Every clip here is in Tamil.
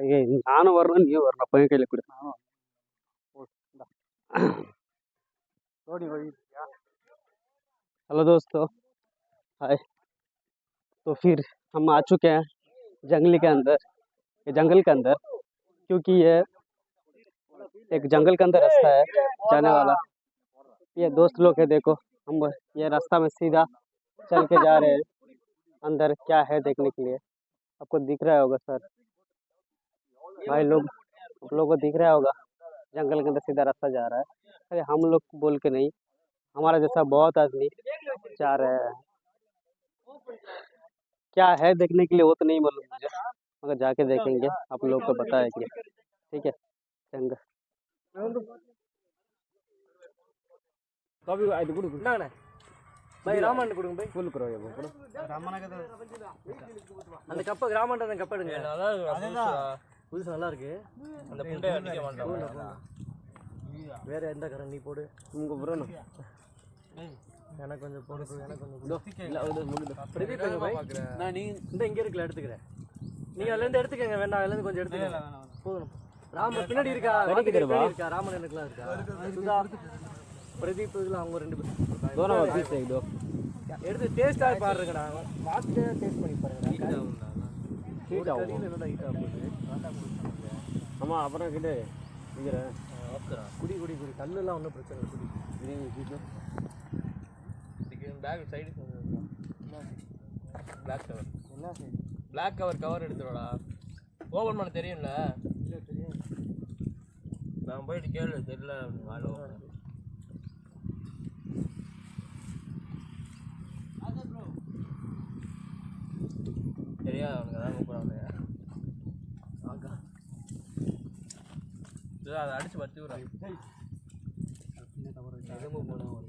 ஏய் நானும் வரணும் நீயும் வரணும் பையன் கையில் கொடு ஓடி வழி हेलो दोस्तों हाय तो फिर हम आ चुके हैं जंगली के अंदर ये जंगल के अंदर क्योंकि ये एक जंगल के अंदर रास्ता है जाने वाला ये दोस्त लोग है देखो हम ये रास्ता में सीधा चल के जा रहे हैं अंदर क्या है देखने के लिए आपको दिख रहा होगा सर भाई लोग आप लोगों को दिख रहा होगा जंगल के अंदर सीधा रास्ता जा रहा है अरे हम लोग बोल के नहीं हमारा जैसा बहुत आदमी जा रहे हैं क्या है देखने के लिए वो तो नहीं मालूम मुझे मगर जाके देखेंगे आप लोग को बताएंगे ठीक है चंगा कभी आई गुड என்னங்கண்ணே பை ராமன் கொடுங்க பை फुल करो ये वो करो அந்த கப்பை கிராமன்ற அந்த கப்பை எடுங்க புதுசு நல்லா இருக்கு அந்த புண்டை அடிக்க மாட்டோம் வேற எந்த கடை நீ போடு. உங்க புறணும். எனக்கு கொஞ்சம் போடு எனக்கு கொஞ்சம் பிரதீப் நான் நீ இந்த இங்கே இருக்கல எடுத்துக்கிறேன். நீங்கள் அதுலேருந்து எடுத்துக்கங்க வேண்டாம் அதுலேருந்து கொஞ்சம் எடுத்துக்கங்க. போதும். ராமன் பின்னாடி இருக்கா? பின்னாடி இருக்கா? ராமன் எனக்குலாம் இருக்கா? சுதா பிரதீப் இதில் அவங்க ரெண்டு பேரும். எடுத்து டேஸ்ட்டாக பாருங்கடா. வாட்சில் டேஸ்ட் பண்ணி. ஹீட் ஆகும். ஆமாம் அப்புறம் கிட்ட இருக்கிறேன் குடி குடி குடி. கல்லுலாம் ஒன்றும் பிரச்சனை இல்லை. குடி. குடி பேக் சைடு பிளாக் கவர் என்ன? பிளாக் கவர் கவர் எடுத்துடா ஓபன் பண்ண தெரியும்ல? இல்லை தெரியும் நான் போயிட்டு கேளு தெரியல ஹலோ கூப்பிடாது அதை அடிச்சு பத்து விடுறேன் எலும்பு போடுவோம்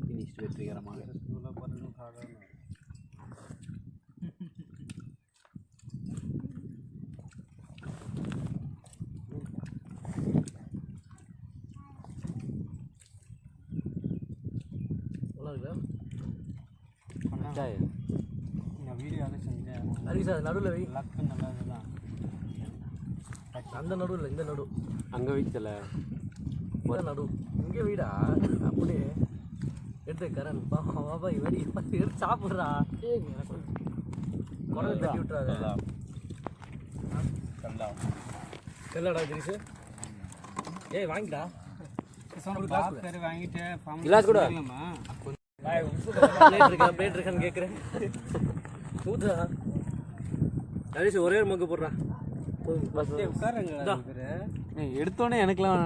ஃபினிஷ் வெற்றிகரமாக. உலகம் இதாயே. நான் வீடியோவாக செஞ்சேன். அதுக்கு சார் நடுவில் வை. லக்கு நல்லது தான் அந்த நடுவில் இந்த நடு. அங்கே வைக்கல. ஒரு நடு. இங்கே வீடா. அப்படியே எடுத்து கரண் பாப்பா பாப்பா இவடி எடுத்து சாப்பிட்றா. குரல் தட்டி விட்டுறாரு கல்லாடா கிரீஷு ஏய் வாங்கிடா. கிளாஸ் கூட. பிளேட் இருக்கா பிளேட் இருக்கான்னு கேட்குறேன் ஊத்துடா ஹரிஷ் ஒரே ஒரு மக்கு போடுறா. எடுத்தோடனே எனக்குலாம்